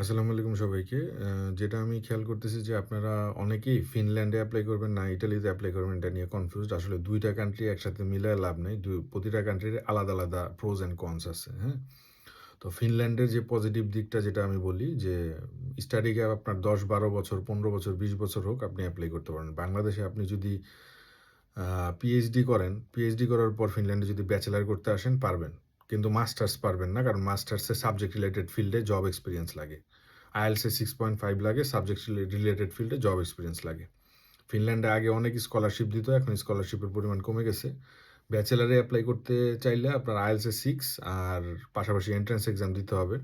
আসসালামু আলাইকুম সবাইকে। যেটা আমি খেয়াল করতেছি যে আপনারা অনেকেই ফিনল্যান্ডে অ্যাপ্লাই করবেন না ইটালিতে অ্যাপ্লাই করবেন এটা নিয়ে কনফিউজড। আসলে দুইটা কান্ট্রি একসাথে মিলায় লাভ নেই দু প্রতিটা কান্ট্রির আলাদা, আলাদা প্রোস অ্যান্ড কনস আছে, হ্যাঁ? তো ফিনল্যান্ডের যে পজিটিভ দিকটা যেটা আমি বলি যে স্টাডি গ্যাপ আপনার দশ বারো বছর, ১৫ বছর, ২০ বছর হোক আপনি অ্যাপ্লাই করতে পারেন। বাংলাদেশে আপনি যদি পিএইচডি করেন, পিএইচডি করার পর ফিনল্যান্ডে যদি ব্যাচেলার করতে আসেন পারবেন। কিন্তু মাস্টার্স পারবেন না। কারণ মাস্টার্সে সাবজেক্ট রিলেটেড ফিল্ডে জব এক্সপিরিয়েন্স লাগে। আইএলসে সিক্স পয়েন্ট ফাইভ লাগে, সাবজেক্ট রিলেটেড ফিল্ডে জব এক্সপিরিয়েন্স লাগে। ফিনল্যান্ডে আগে অনেক স্কলারশিপ দিত, এখন স্কলারশিপের পরিমাণ কমে গেছে। ব্যাচেলরে অ্যাপ্লাই করতে চাইলে আপনার এ 6 আর পাশাপাশি এন্ট্রান্স এক্সাম দিতে হবে।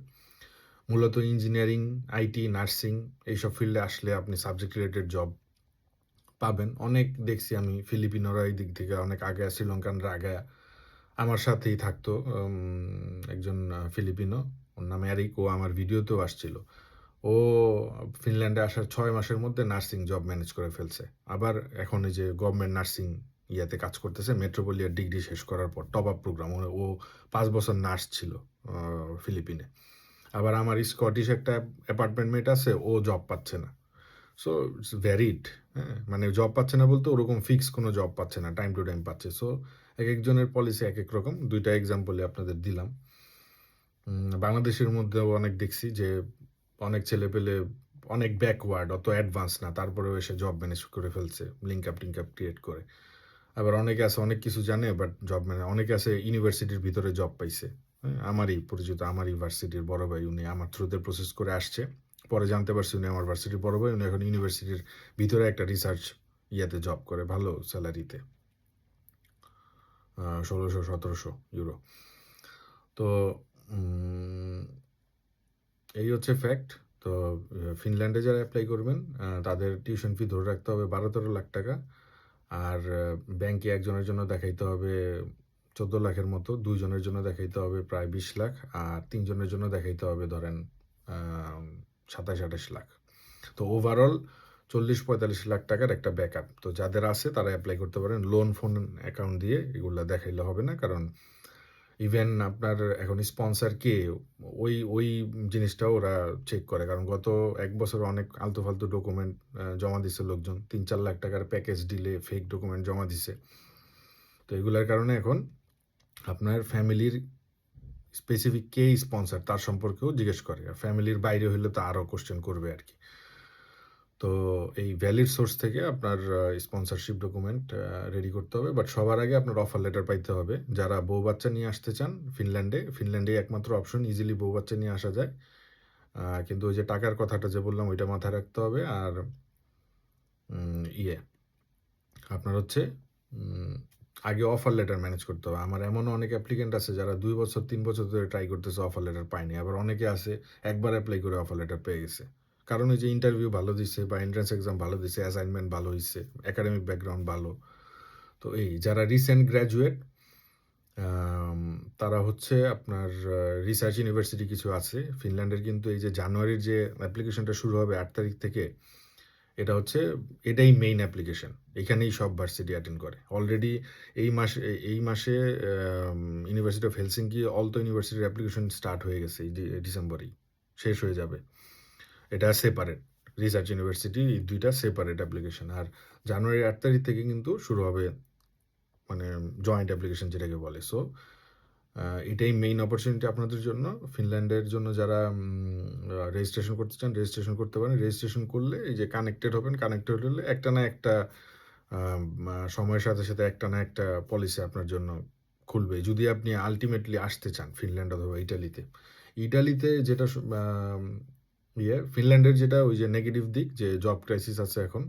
মূলত ইঞ্জিনিয়ারিং, আইটি, নার্সিং এইসব ফিল্ডে আসলে আপনি সাবজেক্ট রিলেটেড জব পাবেন। অনেক দেখছি আমি ফিলিপিনোরা এই দিক থেকে অনেক আগে শ্রীলঙ্কানরা আগায়া আমার সাথেই থাকতো একজন ফিলিপিনো। ওর নাম এরিক। ও আমার ভিডিওতেও আসছিল। ও ফিনল্যান্ডে আসার ছয় মাসের মধ্যে নার্সিং জব ম্যানেজ করে ফেলছে। আবার এখন এই যে গভর্নমেন্ট নার্সিং ইয়াতে কাজ করতেছে মেট্রোপলিয়ার ডিগ্রি শেষ করার পর টপ আপ প্রোগ্রাম। ও পাঁচ বছর নার্স ছিল ফিলিপিনে। আবার আমার স্কটিশ একটা অ্যাপার্টমেন্ট মেট আছে, ও জব পাচ্ছে না। সো ইটস ভ্যারিড, হ্যাঁ? মানে জব পাচ্ছে না বলতে ওরকম ফিক্স কোনো জব পাচ্ছে না। টাইম টু টাইম পাচ্ছে। সো একেকজনের পলিসি এক এক রকম। দুইটা এক্সাম্পলে আপনাদের দিলাম। বাংলাদেশের মধ্যেও অনেক দেখছি যে অনেক ছেলে পেলে অনেক ব্যাকওয়ার্ড, অত অ্যাডভান্স না। তারপরেও এসে জব ম্যানেজ করে ফেলছে। লিঙ্ক আপ টিঙ্ক আপ ক্রিয়েট করে। আবার অনেকে আছে অনেক কিছু জানে বাট জব ম্যানে অনেকে আছে ইউনিভার্সিটির ভিতরে জব পাইছে। হ্যাঁ? আমারই পরিচিত আমার ভার্সিটির বড় ভাই উনি আমার থ্রুতে প্রসেস করে আসছে। পরে জানতে পারছি উনি আমার ভার্সিটির বড় ভাই। উনি এখন ইউনিভার্সিটির ভিতরে একটা রিসার্চ ইয়াতে জব করে ভালো সেলারিতে। আ ১৬০০-১৭০০ ইউরো। তো এই হচ্ছে ফ্যাক্ট। তো ফিনল্যান্ডে যারা অ্যাপ্লাই করবেন তাদের টিউশন ফি ধরে রাখতে হবে ১২-১৩ লাখ টাকা। আর ব্যাংকে একজনের জন্য দেখাইতে হবে ১৪ লাখের মতো, দুইজনের জন্য দেখাইতে হবে প্রায় ২০ লাখ। আর তিনজনের জন্য দেখাইতে হবে ধরেন সাতাশ ২৭-২৮ লাখ। তো ওভারঅল ৪০-৪৫ লাখ টাকার একটা ব্যাকআপ। তো যাদের আছে, তারা অ্যাপ্লাই করতে পারেন। লোন ফোন অ্যাকাউন্ট দিয়ে এগুলা দেখাইলে হবে না। কারণ ইভেন আপনার এখন স্পন্সর কে, ওই ওই জিনিসটাও ওরা চেক করে। কারণ গত এক বছরে অনেক আলতু-ফালতু ডকুমেন্ট জমা দিছে লোকজন। ৩-৪ লাখ টাকার প্যাকেজ ডিলে ফেক ডকুমেন্ট জমা দিছে। তো এগুলার কারণে এখন আপনার ফ্যামিলির স্পেসিফিক কে স্পন্সর তার সম্পর্কেও জিজ্ঞেস করে। আর ফ্যামিলির বাইরে হইলে তো আরও কোশ্চেন করবে আরকি। তো এই ভ্যালিড সোর্স থেকে আপনার স্পন্সরশিপ ডকুমেন্ট রেডি করতে হবে। বাট সবার আগে আপনার অফার লেটার পাইতে হবে। যারা বউ-বাচ্চা নিয়ে আসতে চান ফিনল্যান্ডে, ফিনল্যান্ডে একমাত্র অপশন ইজিলি বউ-বাচ্চা নিয়ে আসা যায়। কিন্তু ওই যে টাকার কথাটা যে বললাম ওইটা মাথায় রাখতে হবে। আর ইয়ে আপনার হচ্ছে আগে অফার লেটার ম্যানেজ করতে হবে। আমার এমনও অনেক অ্যাপ্লিকেন্ট আছে যারা দুই বছর তিন বছর ধরে ট্রাই করতেছে অফার লেটার পায়নি। আবার অনেকে আছে একবার অ্যাপ্লাই করে অফার লেটার পেয়ে গেছে। কারণ ওই যে ইন্টারভিউ ভালো দিছে বা এন্ট্রান্স এক্সাম ভালো দিছে, অ্যাসাইনমেন্ট ভালো হইছে, একাডেমিক ব্যাকগ্রাউন্ড ভালো। তো এই যারা রিসেন্ট গ্র্যাজুয়েট তারা হচ্ছে আপনার রিসার্চ ইউনিভার্সিটি কিছু আছে। ফিনল্যান্ডের কিন্তু এই যে জানুয়ারির যে অ্যাপ্লিকেশনটা শুরু হবে আট তারিখ থেকে এটা হচ্ছে এটাই মেইন অ্যাপ্লিকেশন। এখানেই সব ভার্সিটি অ্যাটেন্ড করে। অলরেডি এই মাসে এই মাসে ইউনিভার্সিটি অফ হেলসিংকি অলতো ইউনিভার্সিটির অ্যাপ্লিকেশন স্টার্ট হয়ে গেছে এই ডিসেম্বরেই। শেষ হয়ে যাবে। এটা সেপারেট। রিসার্চ ইউনিভার্সিটি এই ২ টা সেপারেট অ্যাপ্লিকেশন। আর জানুয়ারির আট তারিখ থেকে কিন্তু শুরু হবে মানে জয়েন্ট অ্যাপ্লিকেশন যেটাকে বলে। সো এটাই মেইন অপরচুনিটি আপনাদের জন্য। ফিনল্যান্ডের জন্য যারা রেজিস্ট্রেশন করতে চান রেজিস্ট্রেশন করতে পারেন। রেজিস্ট্রেশন করলে এই যে কানেক্টেড হবেন। কানেক্টেড হলে একটা না একটা সময়ের সাথে, সাথে একটা না একটা পলিসি আপনার জন্য খুলবে। যদি আপনি আলটিমেটলি আসতে চান ফিনল্যান্ড অথবা ইটালিতে। ইটালিতে যেটা ইয়ে ফিনল্যান্ডের যেটা ওই যে নেগেটিভ দিক, যে জব ক্রাইসিস আছে এখন।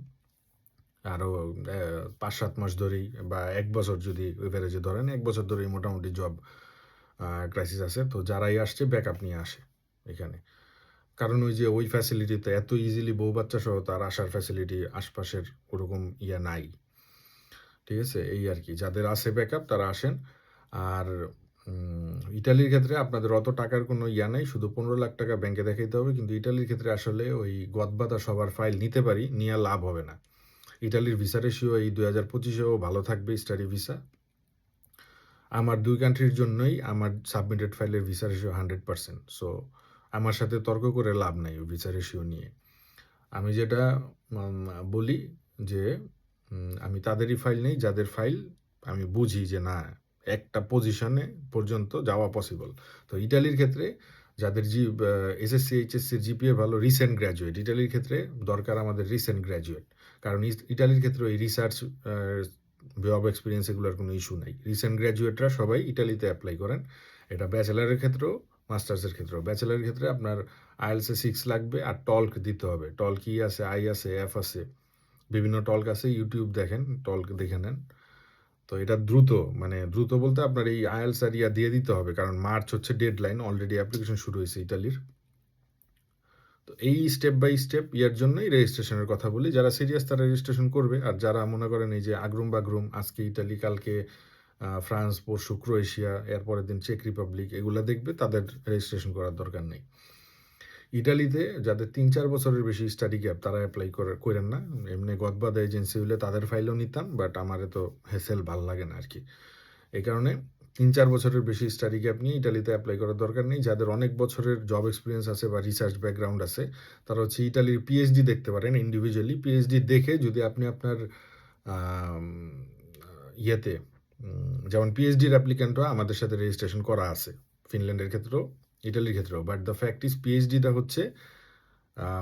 আরও পাঁচ ৫-৭ মাস ধরেই বা এক বছর যদি এভারেজে ধরেন, এক বছর ধরেই মোটামুটি জব ক্রাইসিস আছে। তো যারাই আসছে ব্যাকআপ নিয়ে আসে এখানে। কারণ ওই যে ওই ফ্যাসিলিটিতে এত ইজিলি বউ-বাচ্চা সহ তার আসার ফ্যাসিলিটি আশপাশের ওরকম ইয়া নাই। ঠিক আছে? এই আর কি, যাদের আছে ব্যাকআপ তারা আসেন। আর ইটালির ক্ষেত্রে আপনাদের অত টাকার কোনো ইয়া নাই। শুধু ১৫ লাখ টাকা ব্যাংকে দেখাইতে হবে। কিন্তু ইটালির ক্ষেত্রে আসলে ওই গদবাঁধা সবার ফাইল নিতে পারি, নিয়া লাভ হবে না। ইটালির ভিসা রেশিও এই দুই হাজার পঁচিশেও ভালো থাকবে স্টাডি ভিসা। আমার দুই কান্ট্রির জন্যই আমার সাবমিটেড ফাইলের ভিসা রেশিও 100% সো আমার সাথে তর্ক করে লাভ নাই ওই ভিসা রেশিও নিয়ে আমি যেটা বলি যে আমি তাদেরই ফাইল নেই যাদের ফাইল আমি বুঝি যে না একটা পজিশনে পর্যন্ত যাওয়া পসিবল তো ইটালির ক্ষেত্রে যাদের জি এসএসসি এইচএসসির জিপিএ ভালো রিসেন্ট গ্র্যাজুয়েট ইটালির ক্ষেত্রে দরকার আমাদের রিসেন্ট গ্র্যাজুয়েট কারণ ইটালির ক্ষেত্রে ওই রিসার্চ জব এক্সপিরিয়েন্স এগুলোর কোনো ইস্যু নাই। রিসেন্ট গ্র্যাজুয়েটরা সবাই ইটালিতে অ্যাপ্লাই করেন। এটা ব্যাচেলারের ক্ষেত্রেও মাস্টার্সের ক্ষেত্রেও। ব্যাচেলারের ক্ষেত্রে আপনার আইএলসে সিক্স লাগবে আর টল্ক দিতে হবে। টল্ক ই আছে আই আছে এফ আছে। বিভিন্ন টল্ক আছে ইউটিউব দেখেন টল্ক দেখে নেন। তো এটা দ্রুত মানে দ্রুত বলতে আপনার এই আইএলস আর ইয়া দিয়ে দিতে হবে, কারণ মার্চ হচ্ছে ডেড লাইন অলরেডি অ্যাপ্লিকেশন শুরু হয়েছে ইটালির। তো এই স্টেপ বাই স্টেপ ইয়ার জন্যই রেজিস্ট্রেশনের কথা বলি, যারা সিরিয়াস তারা রেজিস্ট্রেশন করবে, আর যারা মনে করেন এই যে আগ্রুম বাগ্রুম, আজকে ইটালি, কালকে ফ্রান্স, পরশু ক্রোয়েশিয়া, এরপরের দিন চেক রিপাবলিক, এগুলা দেখবে তাদের রেজিস্ট্রেশন করার দরকার নেই। ইটালিতে যাদের তিন চার বছরের বেশি স্টাডি গ্যাপ তারা অ্যাপ্লাই করেন না। এমনি গদবাদ এজেন্সি হলে তাদের ফাইলও নিতাম বাট আমারে তো হেসেল ভালো লাগে না আর কি এই কারণে তিন চার বছরের বেশি স্টাডি গ্যাপ নিয়ে ইটালিতে অ্যাপ্লাই করার দরকার নেই। যাদের অনেক বছরের জব এক্সপিরিয়েন্স আছে বা রিসার্চ ব্যাকগ্রাউন্ড আছে, তারা হচ্ছে ইটালির পিএইচডি দেখতে পারেন ইন্ডিভিজুয়ালি পিএইচডি দেখে যদি আপনি আপনার ইয়েতে যেমন পিএইচডির অ্যাপ্লিক্যান্টরা আমাদের সাথে রেজিস্ট্রেশন করা আছে। ফিনল্যান্ডের ক্ষেত্রেও ইটালির ক্ষেত্রেও বাট দ্য ফ্যাক্ট ইজ পিএইচডিটা হচ্ছে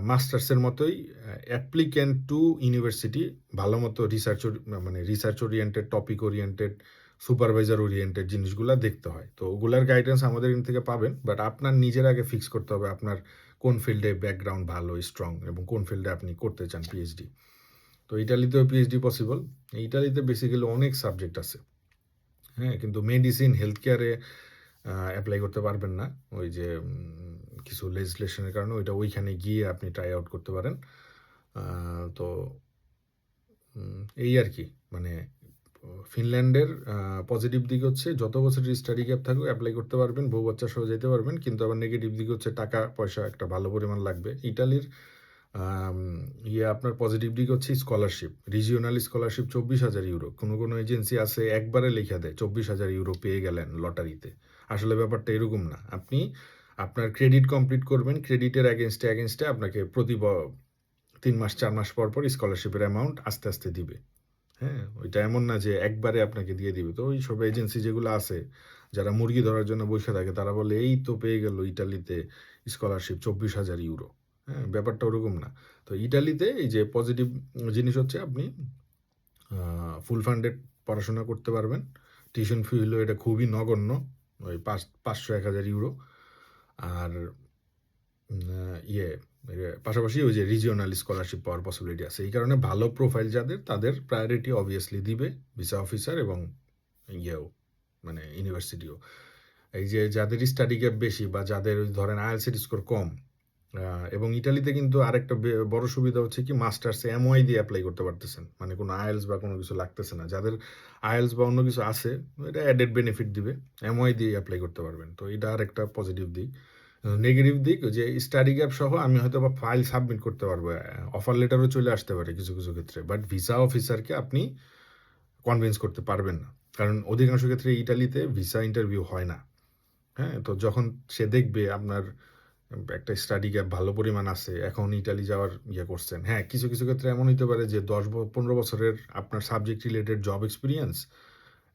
মাস্টার্সের মতোই অ্যাপ্লিক্যান্ট টু ইউনিভার্সিটি ভালো মতো রিসার্চ মানে research oriented topic oriented supervisor oriented জিনিসগুলো দেখতে হয়। তো ওগুলার গাইডেন্স আমাদের এখান থেকে পাবেন বাট আপনার নিজের আগে ফিক্স করতে হবে আপনার কোন ফিল্ডে ব্যাকগ্রাউন্ড ভালো স্ট্রং এবং কোন ফিল্ডে আপনি করতে চান পিএইচডি তো ইটালিতেও পিএইচডি পসিবল ইটালিতে বেসিক্যালি অনেক সাবজেক্ট আছে। হ্যাঁ কিন্তু মেডিসিন হেলথ কেয়ারে অ্যাপ্লাই করতে পারবেন না। ওই যে কিছু লেজিসলেশনের কারণে ওইটা ওইখানে গিয়ে আপনি ট্রাই আউট করতে পারেন। তো এই আর কি। মানে ফিনল্যান্ডের পজিটিভ দিক হচ্ছে যত বছরের স্টাডি গ্যাপ থাকুক অ্যাপ্লাই করতে পারবেন, বউ বাচ্চা সহ যেতে পারবেন, কিন্তু আবার নেগেটিভ দিক হচ্ছে টাকা পয়সা একটা ভালো পরিমাণ লাগবে। ইটালির ইয়ে আপনার পজিটিভ দিক হচ্ছে স্কলারশিপ রিজিওনাল স্কলারশিপ চব্বিশ হাজার ইউরো কোনো কোনো এজেন্সি আছে একবারে লেখা দেয়, চব্বিশ হাজার ইউরো পেয়ে গেলেন লটারিতে আসলে ব্যাপারটা এরকম না। আপনি আপনার ক্রেডিট কমপ্লিট করবেন ক্রেডিটের অ্যাগেনস্টে অ্যাগেনস্টে আপনাকে প্রতি তিন মাস, চার মাস পর পর স্কলারশিপের অ্যামাউন্ট আস্তে আস্তে দিবে। হ্যাঁ ওইটা এমন না যে একবারে আপনাকে দিয়ে দিবে। তো ওই সব এজেন্সি যেগুলো আছে, যারা মুরগি ধরার জন্য বসে থাকে, তারা বলে, এই তো পেয়ে গেল ইটালিতে স্কলারশিপ চব্বিশ হাজার ইউরো হ্যাঁ ব্যাপারটা ওরকম না। তো ইটালিতে এই যে পজিটিভ জিনিস হচ্ছে আপনি ফুল ফান্ডেড পড়াশোনা করতে পারবেন। টিউশন ফি হলো এটা খুবই নগণ্য, ওই পাঁচ, পাঁচশো, এক হাজার ইউরো আর ইয়ে পাশাপাশি ওই যে রিজিওনাল স্কলারশিপ পাওয়ার পসিবিলিটি আছে। এই কারণে ভালো প্রোফাইল যাদের, তাদের প্রায়োরিটি অবভিয়াসলি দিবে ভিসা অফিসার এবং ইয়েও মানে ইউনিভার্সিটিও এই যে যাদের স্টাডি গ্যাপ বেশি বা যাদের ধরেন আইএলসির স্কোর কম এবং ইটালিতে কিন্তু আরেকটা বড় সুবিধা হচ্ছে কি মাস্টার্সে এমওআই দিয়ে অ্যাপ্লাই করতে পারতেছেন। মানে কোনো আইএলস বা কোনো কিছু লাগতেছে না। যাদের আয়েলস বা অন্য কিছু আছে, এটা অ্যাডেড বেনিফিট দিবে। এমওআই দিয়ে অ্যাপ্লাই করতে পারবেন। তো এটা আরেকটা পজিটিভ দিক। নেগেটিভ দিক যে স্টাডি গ্যাপ সহ আমি হয়তো বা ফাইল সাবমিট করতে পারব। অফার লেটারও চলে আসতে পারে কিছু কিছু ক্ষেত্রে। বাট ভিসা অফিসারকে আপনি কনভিন্স করতে পারবেন না। কারণ অধিকাংশ ক্ষেত্রে ইটালিতে ভিসা ইন্টারভিউ হয় না। হ্যাঁ তো যখন সে দেখবে আপনার একটা স্টাডি গ্যাপ ভালো পরিমাণ আছে, এখন ইটালি যাওয়ার ইয়ে করছেন। হ্যাঁ কিছু কিছু ক্ষেত্রে এমন হইতে পারে যে দশ পনেরো বছরের আপনার সাবজেক্ট রিলেটেড জব এক্সপিরিয়েন্স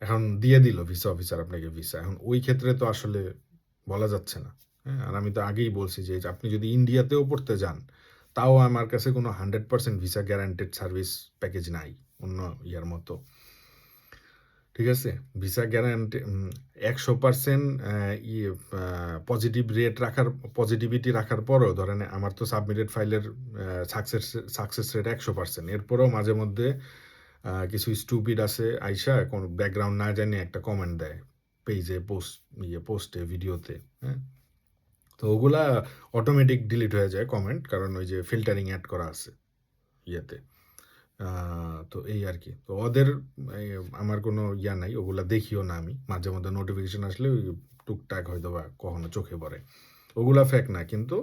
এখন দিয়ে দিল ভিসা অফিসার আপনাকে ভিসা এখন ওই ক্ষেত্রে তো আসলে বলা যাচ্ছে না। হ্যাঁ আর আমি তো আগেই বলছি যে আপনি যদি ইন্ডিয়াতেও পড়তে যান, তাও আমার কাছে কোনো hundred percent visa guaranteed service package নাই, অন্য ইয়ার মতো। ঠিক আছে? ভিসা গ্যারান্টি একশো পার্সেন্ট পজিটিভ রেট রাখার পজিটিভিটি রাখার পরও ধরেন আমার তো সাবমিটেড ফাইলের সাকসেস সাকসেস রেট একশো পার্সেন্ট এরপরেও মাঝে মধ্যে কিছু স্টুপিড আছে, আইসা কোন ব্যাকগ্রাউন্ড না জানি একটা কমেন্ট দেয় পেজে পোস্ট ইয়ে পোস্টে ভিডিওতে হ্যাঁ? তো ওগুলা অটোমেটিক ডিলিট হয়ে যায় কমেন্ট কারণ ওই যে ফিল্টারিং অ্যাড করা আছে, ইয়েতে। তো এই আর কি। তো ওদের আমার কোনো ইয়া নাই, ওগুলা দেখিও না আমি। মাঝে মধ্যে নোটিফিকেশন আসলে টুকটাক হয়তো বা কখনো চোখে পড়ে। ওগুলা ফেক না, কিন্তু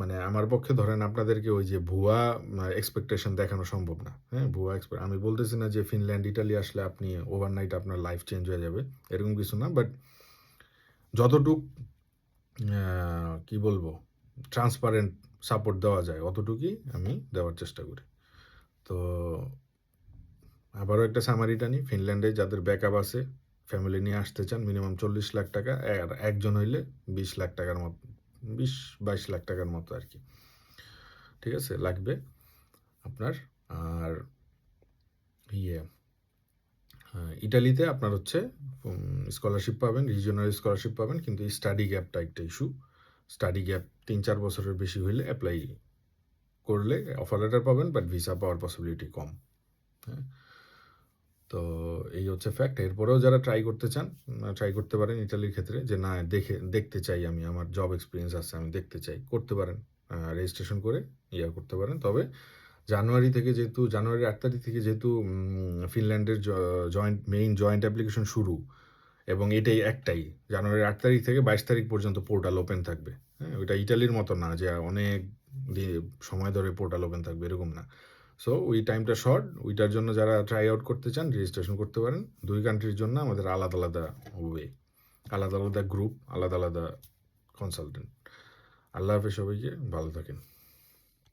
মানে আমার পক্ষে ধরেন আপনাদেরকে ওই যে ভুয়া এক্সপেকটেশন দেখানো সম্ভব না। হ্যাঁ ভুয়া এক্সপেক্ট আমি বলতেছি না যে ফিনল্যান্ড ইটালি আসলে আপনি ওভারনাইট আপনার লাইফ চেঞ্জ হয়ে যাবে, এরকম কিছু না। বাট যতটুক কি বলব ট্রান্সপারেন্ট সাপোর্ট দেওয়া যায়, অতটুকুই আমি দেওয়ার চেষ্টা করি। তো আবারও একটা সামারি টানি ফিনল্যান্ডে যাদের ব্যাকআপ আছে ফ্যামিলি নিয়ে আসতে চান মিনিমাম চল্লিশ লাখ টাকা, আর একজন হইলে বিশ লাখ টাকার মতো, বিশ, বাইশ লাখ টাকার মতো আর কি। ঠিক আছে? লাগবে আপনার। আর ইয়ে ইটালিতে আপনার হচ্ছে স্কলারশিপ পাবেন রিজিওনাল স্কলারশিপ পাবেন, কিন্তু স্টাডি গ্যাপটা একটা ইস্যু স্টাডি গ্যাপ তিন চার বছরের বেশি হইলে অ্যাপ্লাই করলে অফার লেটার পাবেন বাট ভিসা পাওয়ার পসিবিলিটি কম। হ্যাঁ? তো এই হচ্ছে ফ্যাক্ট এরপরেও যারা ট্রাই করতে চান ট্রাই করতে পারেন ইটালির ক্ষেত্রে যে, না, দেখে, দেখতে চাই আমি, আমার জব এক্সপিরিয়েন্স আছে, আমি দেখতে চাই। করতে পারেন রেজিস্ট্রেশন করে ইয়া করতে পারেন। তবে জানুয়ারি থেকে যেহেতু, জানুয়ারির আট তারিখ থেকে যেহেতু ফিনল্যান্ডের জয়েন্ট মেইন জয়েন্ট অ্যাপ্লিকেশন শুরু, এবং এটাই একটাই, জানুয়ারির আট তারিখ থেকে বাইশ তারিখ পর্যন্ত পোর্টাল ওপেন থাকবে। হ্যাঁ ওইটা ইটালির মতো না, যে অনেক দি- সময় ধরে পোর্টাল ওপেন থাকবে, এরকম না। সো ওই টাইমটা শর্ট ওইটার জন্য যারা ট্রাই আউট করতে চান রেজিস্ট্রেশন করতে পারেন। দুই কান্ট্রির জন্য আমাদের আলাদা আলাদা ওয়ে আলাদা আলাদা গ্রুপ আলাদা আলাদা কনসালটেন্ট আল্লাহ হাফেজ সবাইকে, ভালো থাকেন।